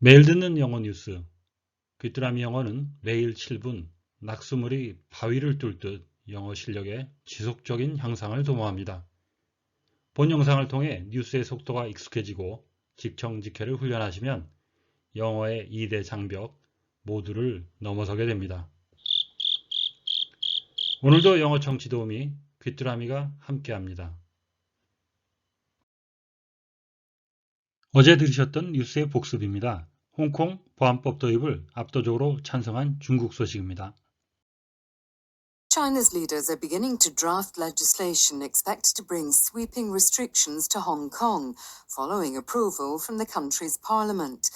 매일 듣는 영어 뉴스 귀뚜라미 영어는 매일 7분 낙수물이 바위를 뚫 듯 영어 실력의 지속적인 향상을 도모합니다. 본 영상을 통해 뉴스의 속도가 익숙해지고 직청직회를 훈련하시면 영어의 2대 장벽 모두를 넘어서게 됩니다. 오늘도 영어 청취 도우미 귀뚜라미가 함께합니다. 어제 들으셨던 뉴스의 복습입니다. 홍콩 보안법 도입을 압도적으로 찬성한 중국 소식입니다. China's leaders are beginning to draft legislation expected to bring sweeping restrictions to Hong Kong, following approval from the country's parliament.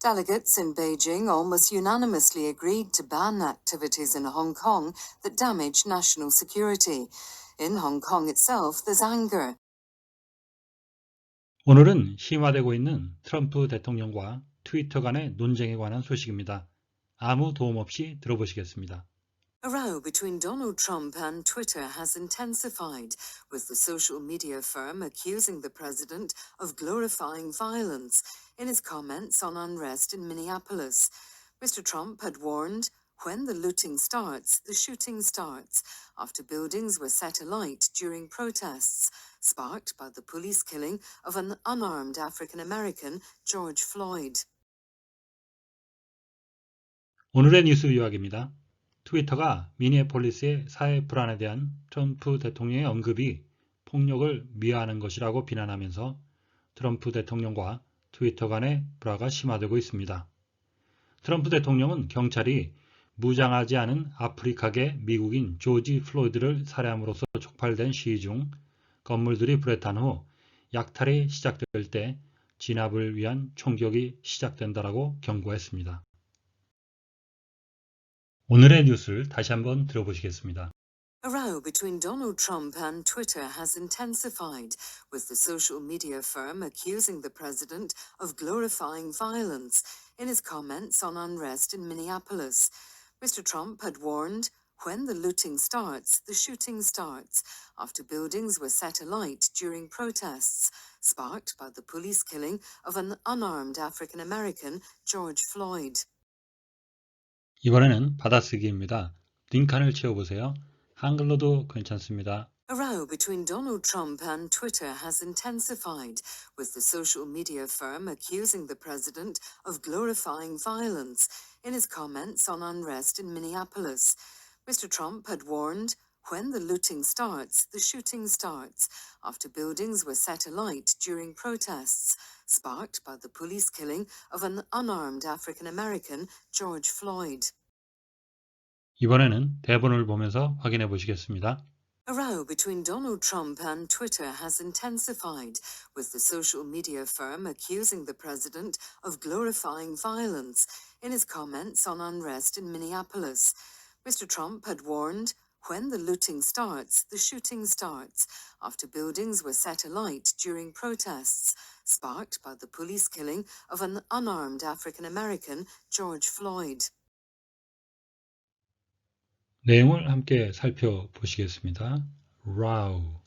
Delegates in Beijing almost unanimously agreed to ban activities in Hong Kong that damage national security. In Hong Kong itself, there's anger. 오늘은 심화되고 있는 트럼프 대통령과 트위터 간의 논쟁에 관한 소식입니다. 아무 도움 없이 들어보시겠습니다. A row between Donald Trump and Twitter has intensified, with the social media firm accusing the president of glorifying violence in his comments on unrest in Minneapolis. Mr. Trump had warned when the looting starts, the shooting starts, after buildings were set alight during protests, sparked by the police killing of an unarmed African American, George Floyd. 오늘의 뉴스 요약입니다. 트위터가 미니애폴리스의 사회 불안에 대한 트럼프 대통령의 언급이 폭력을 미화하는 것이라고 비난하면서 트럼프 대통령과 트위터 간의 불화가 심화되고 있습니다. 트럼프 대통령은 경찰이 무장하지 않은 아프리카계 미국인 조지 플로이드를 살해함으로써 촉발된 시위 중 건물들이 불에 탄 후 약탈이 시작될 때 진압을 위한 총격이 시작된다라고 경고했습니다. 오늘의 뉴스를 다시 한번 들어보시겠습니다. A row between Donald Trump and Twitter has intensified, with the social media firm accusing the president of glorifying violence in his comments on unrest in Minneapolis. Mr. Trump had warned when the looting starts, the shooting starts, after buildings were set alight during protests, sparked by the police killing of an unarmed African American, George Floyd. 이번에는 받아쓰기입니다. 링칸을 채워보세요. 한글로도 괜찮습니다. A row between Donald Trump and Twitter has intensified, with the social media firm accusing the president of glorifying violence in his comments on unrest in Minneapolis. Mr. Trump had warned when the looting starts, the shooting starts, after buildings were set alight during protests, sparked by the police killing of an unarmed African American, George Floyd. 이번에는 대본을 보면서 확인해 보시겠습니다. A row between Donald Trump and Twitter has intensified, with the social media firm accusing the president of glorifying violence in his comments on unrest in Minneapolis. Mr. Trump had warned when the looting starts, the shooting starts, after buildings were set alight during protests, sparked by the police killing of an unarmed African American, George Floyd. 내용을 함께 살펴보시겠습니다. Row,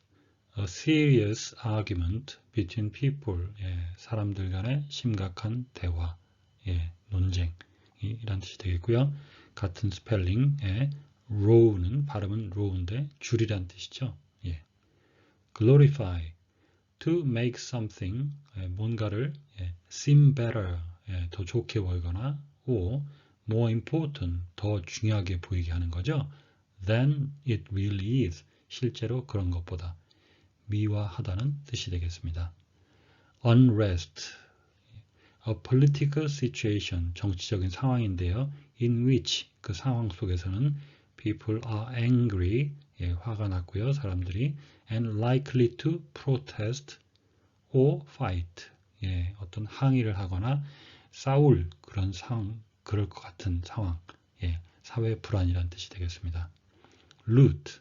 a serious argument between people, 예, 사람들 간의 심각한 대화, 예, 논쟁, 이란 뜻이 되겠고요. 같은 스펠링, 예, row는 발음은 row인데 줄이란 뜻이죠. 예. glorify, to make something, 예, 뭔가를 예, seem better, 예, 더 좋게 보이거나, or more important, 더 중요하게 보이게 하는 거죠. than it really is, 실제로 그런 것보다 미화하다는 뜻이 되겠습니다. unrest, a political situation, 정치적인 상황인데요. in which, 그 상황 속에서는 people are angry, 예, 화가 났고요. 사람들이 and likely to protest or fight, 예, 어떤 항의를 하거나 싸울 그런 상황, 그럴 것 같은 상황, 예, 사회 불안이란 뜻이 되겠습니다. loot,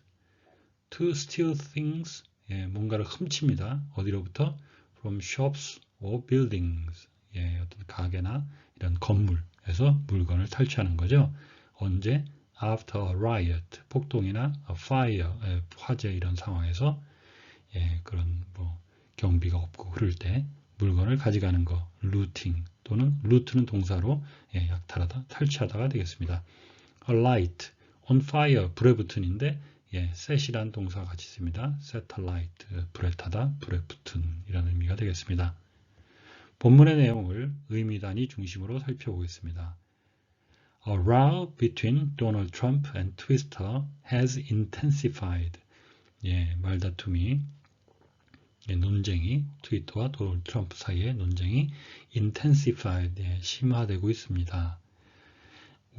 to steal things, 예, 뭔가를 훔칩니다. 어디로부터? from shops or buildings, 예, 어떤 가게나 이런 건물에서 물건을 탈취하는 거죠. 언제? after a riot, 폭동이나 a fire, 예, 화재 이런 상황에서 예, 그런 뭐 경비가 없고 그럴 때 물건을 가져가는 거, looting 또는 루트는 동사로 예, 약탈하다, 탈취하다가 되겠습니다. alight, on fire, 불에 붙은인데 예, set이란 동사가 같이 있습니다. alight, 불에 타다, 불에 붙은 이라는 의미가 되겠습니다. 본문의 내용을 의미단위 중심으로 살펴보겠습니다. A row between Donald Trump and Twitter has intensified. 예, 말다툼이 예, 논쟁이 트위터와 도널드 트럼프 사이의 논쟁이 intensified 예, 심화되고 있습니다.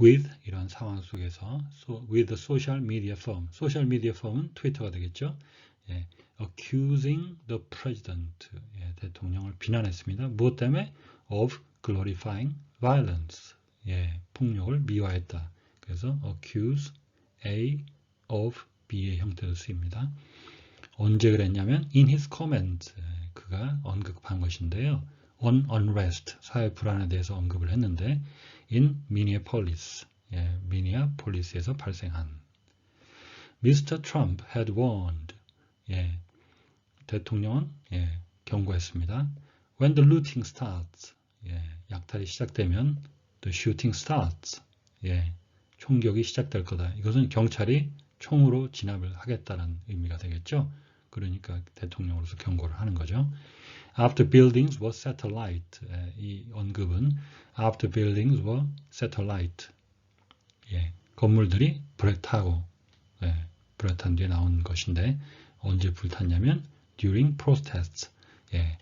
with 이런 상황 속에서 so, with the social media firm 소셜 미디어 펌은 트위터가 되겠죠. 예, accusing the president 예, 대통령을 비난했습니다. 무엇 때문에 of glorifying violence 예, 폭력을 미화했다. 그래서 accuse A of B의 형태로 쓰입니다. 언제 그랬냐면 in his comment 그가 언급한 것인데요. on unrest 사회 불안에 대해서 언급을 했는데 in Minneapolis 예, 미니아폴리스에서 발생한 Mr. Trump had warned 예, 대통령은 예, 경고했습니다. When the looting starts 예, 약탈이 시작되면 the shooting starts 예, 총격이 시작될 거다. 이것은 경찰이 총으로 진압을 하겠다는 의미가 되겠죠. 그러니까 대통령으로서 경고를 하는 거죠. After buildings alight. 예, 이 언급은 after buildings were alight. 예, 건물들이 불에 타고 예, 불에 탄 뒤에 나온 것인데 언제 불탔냐면 during protests. 예,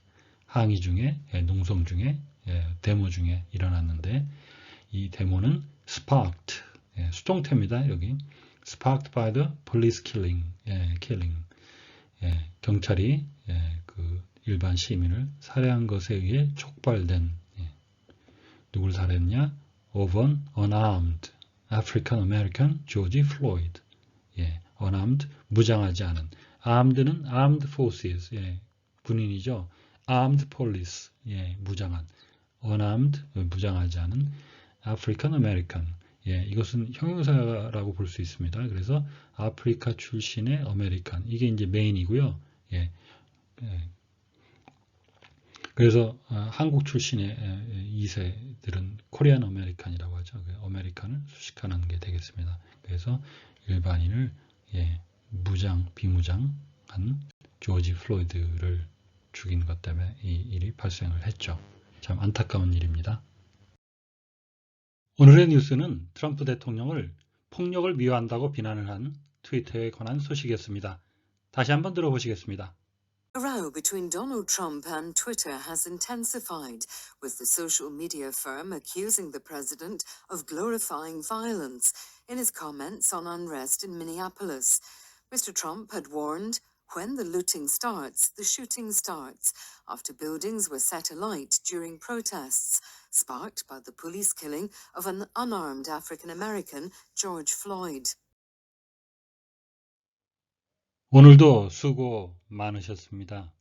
항의 중에 예, 농성 중에 예, 데모 중에 일어났는데 이 데모는 sparked. 예, 수동태입니다. 여기 sparked by the police killing. 예, killing. 예, 경찰이 예, 그 일반 시민을 살해한 것에 의해 촉발된 예, 누굴 살해했냐? of an unarmed African American George Floyd. 예, unarmed 무장하지 않은 armed는 armed forces 예, 군인이죠. armed police 예, 무장한 unarmed 무장하지 않은 African American 예, 이것은 형용사라고 볼 수 있습니다. 그래서 아프리카 출신의 아메리칸 이게 이제 메인이고요. 예, 예. 그래서 아, 한국 출신의 2세들은 코리안 아메리칸이라고 하죠. 그 아메리칸을 수식하는 게 되겠습니다. 그래서 일반인을 예, 무장, 비무장한 조지 플로이드를 죽인 것 때문에 이 일이 발생을 했죠. 참 안타까운 일입니다. 오늘의 뉴스는 트럼프 대통령을 폭력을 미화한다고 비난을 한 트위터에 관한 소식이었습니다. 다시 한번 들어보시겠습니다. A row between Donald Trump and Twitter has intensified, with the social media firm accusing the president of glorifying violence in his comments on unrest in Minneapolis. Mr. Trump had warned when the looting starts, the shooting starts, after buildings were set alight during protests, sparked by the police killing of an unarmed African American, George Floyd. 오늘도 수고 많으셨습니다.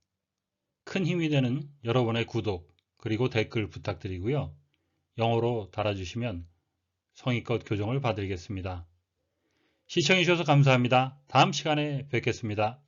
큰 힘이 되는 여러분의 구독 그리고 댓글 부탁드리고요. 영어로 달아주시면 성의껏 교정을 받으리겠습니다. 시청해주셔서 감사합니다. 다음 시간에 뵙겠습니다.